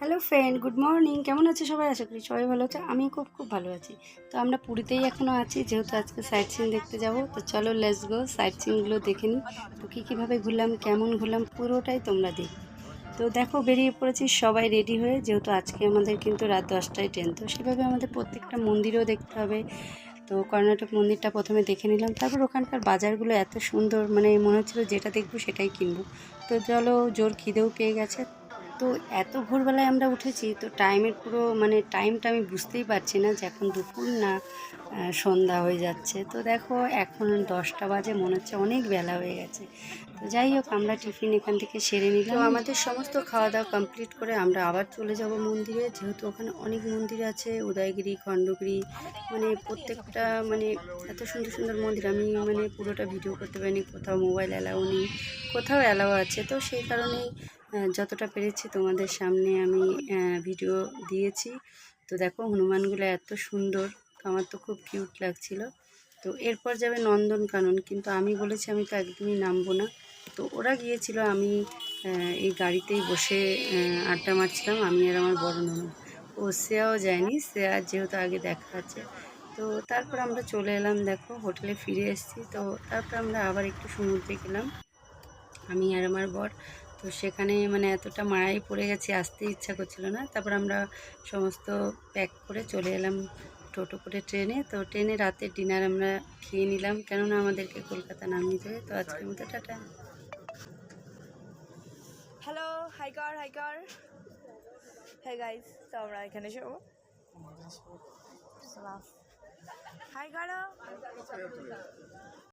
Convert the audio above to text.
Hello friend good morning কেমন আছে সবাই? আশা করি সবাই ভালো আছে। আমি খুব খুব ভালো আছি। তো আমরা পুরীতেই এখনও আছি, যেহেতু আজকে সাইট সিন দেখতে যাব। তো চলো লেটস গো সাইট সিনগুলো দেখে নিই। তো কী, কীভাবে ঘুরলাম, কেমন ঘুরলাম, পুরোটাই তোমরা দেখ। তো দেখো, বেরিয়ে পড়েছি সবাই রেডি হয়ে, যেহেতু আজকে আমাদের কিন্তু রাত দশটায় ট্রেন তো সেভাবে আমাদের প্রত্যেকটা মন্দিরও দেখতে হবে। তো কর্ণাটক মন্দিরটা প্রথমে দেখে নিলাম। তারপর ওখানকার বাজারগুলো এত সুন্দর মানে মনে হচ্ছিল যেটা দেখব সেটাই কিনবো। তো চলো, জোর খিদেও পেয়ে গেছে। তো এত ভোরবেলায় আমরা উঠেছি তো টাইমের পুরো মানে টাইমটা আমি বুঝতেই পারছি না যে এখন দুপুর না সন্ধ্যা হয়ে যাচ্ছে। তো দেখো এখন দশটা বাজে মনে হচ্ছে অনেক বেলা হয়ে গেছে। তো যাই হোক আমরা টিফিন এখান থেকে সেরে নিলাম। আমাদের সমস্ত খাওয়া দাওয়া কমপ্লিট করে আমরা আবার চলে যাব মন্দিরে। যেহেতু ওখানে অনেক মন্দির আছে উদয়গিরি খণ্ডগিরি মানে প্রত্যেকটা মানে এত সুন্দর সুন্দর মন্দির। আমি মানে পুরোটা ভিডিও করতে পারিনি কোথাও মোবাইল অ্যালাউ নেই কোথাও অ্যালাউ আছে। তো সেই কারণেই যতটা পেরেছি তোমাদের সামনে আমি ভিডিও দিয়েছি। তো দেখো, হনুমানগুলো এত সুন্দর, আমার তো খুব কিউট লাগছিল। তো এরপর যাবে নন্দনকানন, কিন্তু আমি বলেছি আমি তো একদমই নামবো না। তো ওরা গিয়েছিল, আমি এই গাড়িতেই বসে আড্ডা মারছিলাম, আমি আর আমার বড় ননদ। ও শ্রেয়াও যায়নি শ্রেয়া যেহেতু আগে দেখা আছে। তো তারপর আমরা চলে এলাম, দেখো, হোটেলে ফিরে এসেছি। তো তারপর আমরা আবার একটু সমুদ্রে গেলাম, আমি আর আমার বর। তো সেখানে মানে এতটা মায়াই পড়ে গেছি আসতে ইচ্ছা করছিল না। তারপর আমরা সমস্ত প্যাক করে চলে এলাম টোটো করে ট্রেনে। তো ট্রেনে রাতের ডিনার আমরা খেয়ে নিলাম কেননা আমাদেরকে কলকাতা নামিয়ে দেবে। তো আজকের মতো টাটা। হ্যালো হাই কর হাই কর হ্যাঁ গাইস তো আমরা এখানে শোবো হাই করো